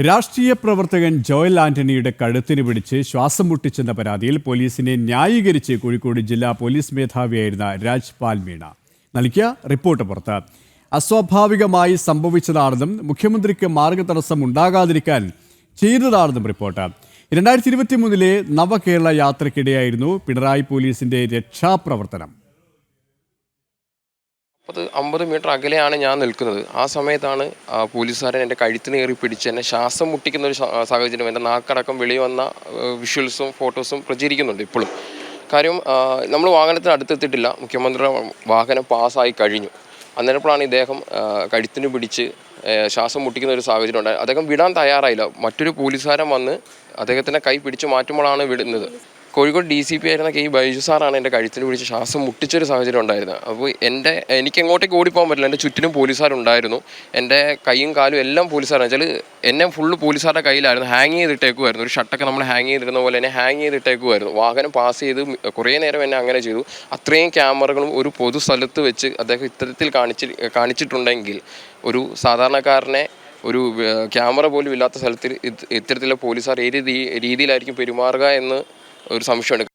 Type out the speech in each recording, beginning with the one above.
രാഷ്ട്രീയ പ്രവർത്തകൻ ജോയൽ ആന്റണിയുടെ കഴുത്തിന് പിടിച്ച് ശ്വാസം മുട്ടിച്ചെന്ന പരാതിയിൽ പോലീസിനെ ന്യായീകരിച്ച് കോഴിക്കോട് ജില്ലാ പോലീസ് മേധാവിയായിരുന്ന രാജ്പാൽ മീണ. നൽകിയ റിപ്പോർട്ട് പുറത്ത്. അസ്വാഭാവികമായി സംഭവിച്ചതാണെന്നും മുഖ്യമന്ത്രിക്ക് മാർഗതടസ്സം ഉണ്ടാകാതിരിക്കാൻ ചെയ്തതാണെന്നും റിപ്പോർട്ട്. രണ്ടായിരത്തി ഇരുപത്തി മൂന്നിലെ നവകേരള യാത്രക്കിടെയായിരുന്നു പിണറായി പോലീസിന്റെ രക്ഷാപ്രവർത്തനം. മുപ്പത് അമ്പത് മീറ്റർ അകലെയാണ് ഞാൻ നിൽക്കുന്നത്. ആ സമയത്താണ് പോലീസുകാരൻ എന്റെ കഴുത്തിന് കയറി പിടിച്ച് എന്നെ ശ്വാസം മുട്ടിക്കുന്ന ഒരു സാഹചര്യം എന്റെ നാക്കടക്കം വെളി വന്ന വിഷ്വൽസും ഫോട്ടോസും പ്രചരിക്കുന്നുണ്ട് ഇപ്പോഴും. കാര്യം നമ്മൾ വാഹനത്തിന് അടുത്തെത്തിയിട്ടില്ല. മുഖ്യമന്ത്രിയുടെ വാഹനം പാസ്സായി കഴിഞ്ഞു. അന്നേരപ്പോഴാണ് ഇദ്ദേഹം കഴുത്തിന് പിടിച്ച് ശ്വാസം മുട്ടിക്കുന്ന ഒരു സാഹചര്യം ഉണ്ടായത്. അദ്ദേഹം വിടാൻ തയ്യാറായില്ല. മറ്റൊരു പോലീസുകാരൻ വന്ന് അദ്ദേഹത്തിന്റെ കൈ പിടിച്ച് മാറ്റുമ്പോഴാണ് വിടുന്നത്. കോഴിക്കോട് ഡി സി പി ആയിരുന്ന കെ ബൈജു സാറാണ് എന്റെ കഴുത്തിന് പിടിച്ച് ശ്വാസം മുട്ടിച്ചൊരു സാഹചര്യം ഉണ്ടായിരുന്നത്. അപ്പോൾ എന്റെ എനിക്ക് എങ്ങോട്ടേക്ക് ഓടിപ്പോകാൻ പറ്റില്ല. എന്റെ ചുറ്റിനും പോലീസുകാരുണ്ടായിരുന്നു എന്റെ കൈയും കാലും എല്ലാം പോലീസുകാരാണ് വെച്ചാൽ എന്നെ ഫുള്ള് പോലീസുകാരുടെ കയ്യിലായിരുന്നു. ഹാങ് ചെയ്തിട്ടേക്കുമായിരുന്നു ഒരു ഷർട്ടൊക്കെ നമ്മൾ ഹാങ് ചെയ്തിരുന്ന പോലെ എന്നെ ഹാങ് ചെയ്തിട്ടേക്കുമായിരുന്നു വാഹനം പാസ് ചെയ്ത് കുറേ നേരം എന്നെ അങ്ങനെ ചെയ്തു. അത്രയും ക്യാമറകളും ഒരു പൊതു സ്ഥലത്ത് വെച്ച് അദ്ദേഹം ഇത്തരത്തിൽ കാണിച്ച് കാണിച്ചിട്ടുണ്ടെങ്കിൽ ഒരു സാധാരണക്കാരനെ ഒരു ക്യാമറ പോലും ഇല്ലാത്ത സ്ഥലത്തിൽ ഇത് ഇത്തരത്തിലുള്ള പോലീസുകാർ ഏത് രീതി- രീതിയിലായിരിക്കും പെരുമാറുക എന്ന് ഒരു സംശയമുണ്ട്.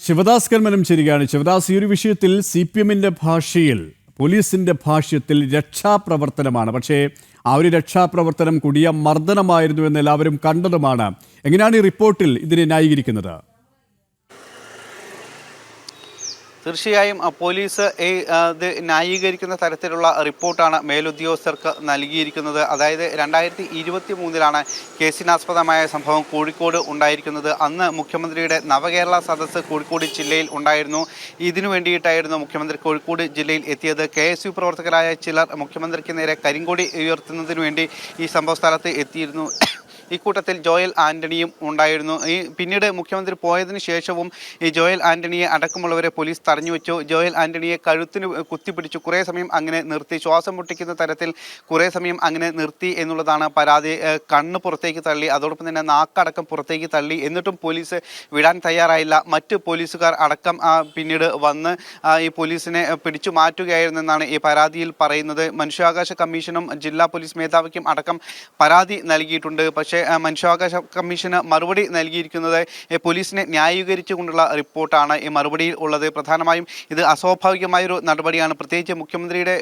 ശിവദാസ് കർമ്മനം ചേരുകയാണ് ശിവദാസ് ഈ ഒരു വിഷയത്തിൽ സി പി എമ്മിന്റെ ഭാഷയിൽ പോലീസിന്റെ ഭാഷ്യത്തിൽ രക്ഷാപ്രവർത്തനമാണ്. പക്ഷേ ആ ഒരു രക്ഷാപ്രവർത്തനം കൂടിയ മർദ്ദനമായിരുന്നു എന്ന് എല്ലാവരും കണ്ടതുമാണ്. എങ്ങനെയാണ് ഈ റിപ്പോർട്ടിൽ ഇതിനെ ന്യായീകരിക്കുന്നത്? തീർച്ചയായും പോലീസ് ഇത് ന്യായീകരിക്കുന്ന തരത്തിലുള്ള റിപ്പോർട്ടാണ് മേലുദ്യോഗസ്ഥർക്ക് നൽകിയിരിക്കുന്നത്. അതായത് രണ്ടായിരത്തി ഇരുപത്തി മൂന്നിലാണ് കേസിനാസ്പദമായ സംഭവം കോഴിക്കോട് ഉണ്ടായിരിക്കുന്നത്. അന്ന് മുഖ്യമന്ത്രിയുടെ നവകേരള സദസ് കോഴിക്കോട് ജില്ലയിൽ ഉണ്ടായിരുന്നു. ഇതിനു വേണ്ടിയിട്ടായിരുന്നു മുഖ്യമന്ത്രി കോഴിക്കോട് ജില്ലയിൽ എത്തിയത്. കെ എസ് യു പ്രവർത്തകരായ ചിലർ മുഖ്യമന്ത്രിക്ക് നേരെ കരിങ്കൊടി ഉയർത്തുന്നതിനു വേണ്ടി ഈ സംഭവ സ്ഥലത്ത് എത്തിയിരുന്നു. ഇക്കൂട്ടത്തിൽ ജോയൽ ആന്റണിയും ഉണ്ടായിരുന്നു. ഈ പിന്നീട് മുഖ്യമന്ത്രി പോയതിനു ശേഷവും ഈ ജോയൽ ആന്റണിയെ അടക്കമുള്ളവരെ പോലീസ് തടഞ്ഞു വെച്ചു. ജോയൽ ആന്റണിയെ കഴുത്തിന് കുത്തിപ്പിടിച്ചു. കുറേ സമയം അങ്ങനെ നിർത്തി. ശ്വാസം മുട്ടിക്കുന്ന തരത്തിൽ കുറേ സമയം അങ്ങനെ നിർത്തി എന്നുള്ളതാണ് പരാതി. കണ്ണ് പുറത്തേക്ക് തള്ളി അതോടൊപ്പം തന്നെ നാക്കടക്കം പുറത്തേക്ക് തള്ളി. എന്നിട്ടും പോലീസ് വിടാൻ തയ്യാറായില്ല. മറ്റ് പോലീസുകാർ അടക്കം പിന്നീട് വന്ന് ഈ പോലീസിനെ പിടിച്ചു മാറ്റുകയായിരുന്നെന്നാണ് ഈ പരാതിയിൽ പറയുന്നത്. മനുഷ്യാവകാശ കമ്മീഷനും ജില്ലാ പോലീസ് മേധാവിക്കും അടക്കം പരാതി നൽകിയിട്ടുണ്ട്. പക്ഷേ ആ, മനുഷ്യാവകാശ കമ്മീഷന് മറുപടി നൽകിയിരിക്കുന്നത് പോലീസിനെ ന്യായീകരിച്ചുകൊണ്ടുള്ള റിപ്പോർട്ടാണ്. ഈ മറുപടിയിൽ ഉള്ളത് പ്രധാനമായും ഇത് അസ്വാഭാവികമായൊരു നടപടിയാണ്. പ്രത്യേകിച്ച് മുഖ്യമന്ത്രിയുടെ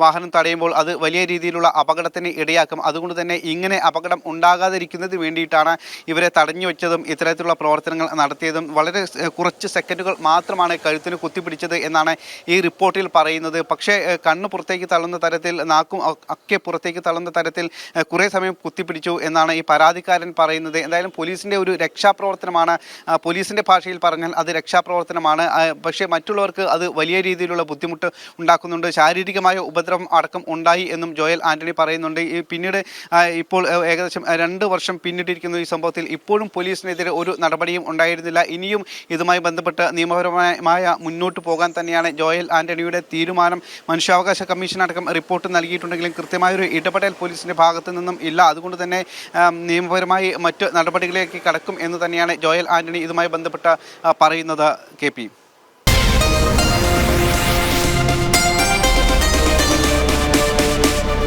വാഹനം തടയുമ്പോൾ അത് വലിയ രീതിയിലുള്ള അപകടത്തിന് ഇടയാക്കും. അതുകൊണ്ട് തന്നെ ഇങ്ങനെ അപകടം ഉണ്ടാകാതിരിക്കുന്നതിന് വേണ്ടിയിട്ടാണ് ഇവരെ തടഞ്ഞു വെച്ചതും ഇത്തരത്തിലുള്ള പ്രവർത്തനങ്ങൾ നടത്തിയതും വളരെ കുറച്ച് സെക്കൻഡുകൾ മാത്രമാണ് കഴുത്തിന് കുത്തിപ്പിടിച്ചത് എന്നാണ് ഈ റിപ്പോർട്ടിൽ പറയുന്നത്. പക്ഷേ കണ്ണ് പുറത്തേക്ക് തള്ളുന്ന തരത്തിൽ നാക്കും ഒക്കെ പുറത്തേക്ക് തള്ളുന്ന തരത്തിൽ കുറേ സമയം കുത്തിപ്പിടിച്ചു എന്നാണ് ഈ പരാതിക്കാരൻ പറയുന്നത് എന്തായാലും പോലീസിന്റെ ഒരു രക്ഷാപ്രവർത്തനമാണ്. പോലീസിന്റെ ഭാഷയിൽ പറഞ്ഞാൽ അത് രക്ഷാപ്രവർത്തനമാണ്. പക്ഷേ മറ്റുള്ളവർക്ക് അത് വലിയ രീതിയിലുള്ള ബുദ്ധിമുട്ട് ഉണ്ടാക്കുന്നുണ്ട്. ശാരീരികമായ ഉപദ്രവം അടക്കം ഉണ്ടായി എന്നും ജോയൽ ആന്റണി പറയുന്നുണ്ട്. പിന്നീട് ഇപ്പോൾ ഏകദേശം രണ്ട് വർഷം പിന്നിട്ടിരിക്കുന്ന ഈ സംഭവത്തിൽ. ഇപ്പോഴും പോലീസിനെതിരെ ഒരു നടപടിയും ഉണ്ടായിരുന്നില്ല. ഇനിയും ഇതുമായി ബന്ധപ്പെട്ട് നിയമപരമായ മുന്നോട്ട് പോകാൻ തന്നെയാണ് ജോയൽ ആന്റണിയുടെ തീരുമാനം. മനുഷ്യാവകാശ കമ്മീഷൻ അടക്കം റിപ്പോർട്ട് നൽകിയിട്ടുണ്ടെങ്കിലും കൃത്യമായൊരു ഇടപെടൽ പോലീസിന്റെ ഭാഗത്തു നിന്നും ഇല്ല. അതുകൊണ്ട് തന്നെ നിയമപരമായി മറ്റ് നടപടികളിലേക്ക് കടക്കും എന്ന് തന്നെയാണ് ജോയൽ ആന്റണി ഇതുമായി ബന്ധപ്പെട്ട പറയുന്നത് കെ